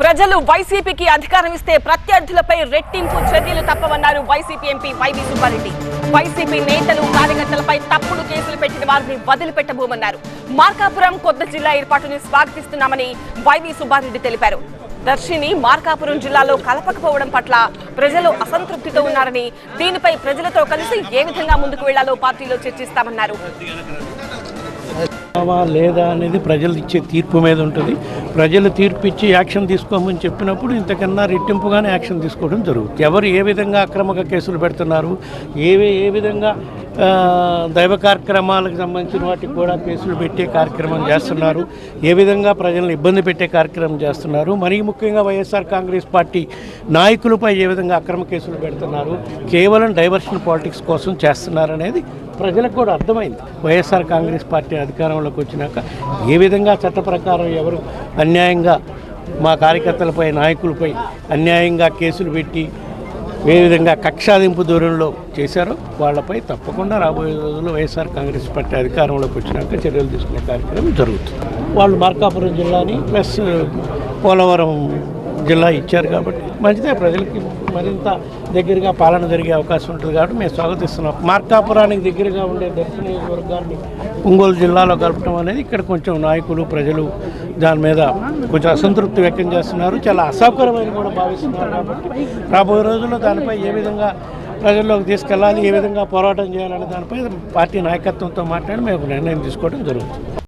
ప్రజలు వైసీపీకి అధికారం ఇస్తే ప్రత్యర్థులపై రెట్టింపు చర్యలు తప్పవన్నారు YCP MP YV Subbareddy. YCP నేతలు కార్యకర్తలపై తప్పుడు కేసులు పెట్టిన వారిని వదిలిపెట్టబోమన్నారు. మార్కాపురం కొత్త జిల్లా ఏర్పాటుని స్వాగతిస్తున్నామని వైవి సుబ్బారెడ్డి తెలిపారు. దర్శిని మార్కాపురం జిల్లాలో కలపకపోవడం పట్ల ప్రజలు అసంతృప్తితో ఉన్నారని దీనిపై ప్రజలతో కలిసి ఏ విధంగా ముందుకు వెళ్ళాలో పార్టీలో చర్చిస్తామన్నారు. లేదా అనేది ప్రజలు ఇచ్చే తీర్పు మీద ఉంటుంది. ప్రజలు తీర్పు ఇచ్చి యాక్షన్ తీసుకోమని చెప్పినప్పుడు ఇంతకన్నా రెట్టింపుగానే యాక్షన్ తీసుకోవడం జరుగుతుంది. ఎవరు ఏ విధంగా అక్రమక కేసులు పెడుతున్నారు ఏవే ఏ విధంగా దైవ కార్యక్రమాలకు సంబంధించిన వాటికి కూడా కేసులు పెట్టే కార్యక్రమం చేస్తున్నారు ఏ విధంగా ప్రజలను ఇబ్బంది పెట్టే కార్యక్రమం చేస్తున్నారు మరీ ముఖ్యంగా వైఎస్ఆర్ కాంగ్రెస్ పార్టీ నాయకులపై ఏ విధంగా అక్రమ కేసులు పెడుతున్నారు కేవలం డైవర్షన్ పాలిటిక్స్ కోసం చేస్తున్నారు అనేది ప్రజలకు కూడా అర్థమైంది. వైఎస్ఆర్ కాంగ్రెస్ పార్టీ అధికారంలోకి వచ్చినాక ఏ విధంగా చట్ట ప్రకారం ఎవరు అన్యాయంగా మా కార్యకర్తలపై నాయకులపై అన్యాయంగా కేసులు పెట్టి ఏ విధంగా కక్షాదింపు దూరంలో చేశారో వాళ్ళపై తప్పకుండా రాబోయే రోజుల్లో వైఎస్ఆర్ కాంగ్రెస్ పార్టీ అధికారంలోకి వచ్చినాక చర్యలు తీసుకునే కార్యక్రమం జరుగుతుంది. వాళ్ళు మార్కాపురం జిల్లాని ప్లస్ పోలవరం జిల్లా ఇచ్చారు కాబట్టి మంచిదే. ప్రజలకి మరింత దగ్గరగా పాలన జరిగే అవకాశం ఉంటుంది కాబట్టి మేము స్వాగతిస్తున్నాం. మార్కాపురానికి దగ్గరగా ఉండే దక్షిణ వర్గాన్ని ఒంగోలు జిల్లాలో కలపడం అనేది ఇక్కడ కొంచెం నాయకులు ప్రజలు దాని మీద కొంచెం అసంతృప్తి వ్యక్తం చేస్తున్నారు. చాలా అసౌకర్యమైన కూడా భావిస్తున్నారు కాబట్టి రాబోయే రోజుల్లో దానిపై ఏ విధంగా ప్రజల్లోకి తీసుకెళ్ళాలి ఏ విధంగా పోరాటం చేయాలనే దానిపై పార్టీ నాయకత్వంతో మాట్లాడి మేము నిర్ణయం తీసుకోవడం జరుగుతుంది.